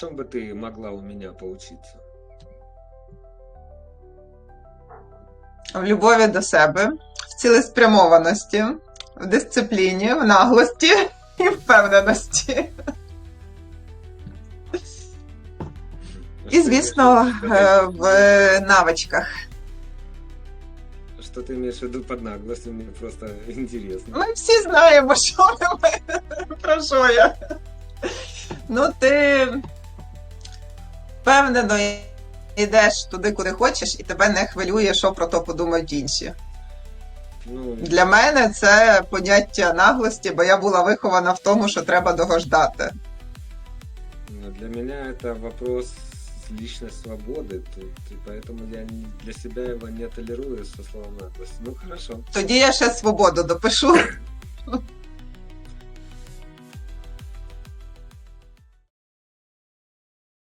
чем бы ты могла у меня поучиться? В любові до себе, в цілеспрямованості, в дисципліні, в наглості і впевненості. І, звісно, е, в навичках. Что ты имеешь в виду под наглостью? Мне просто интересно. Ми всі знаємо, що ми, про що я. Ну, ти впевнено йдеш туди, куди хочеш, і тебе не хвилює, що про то подумають інші. Ну, Для мене це поняття наглости, бо я була вихована в тому, що треба догождати. ну, для меня это вопрос личной свободы, тут, и поэтому я не- для себя его не толерую со словом наглость. Ну, хорошо. Тоді я ще свободу допишу.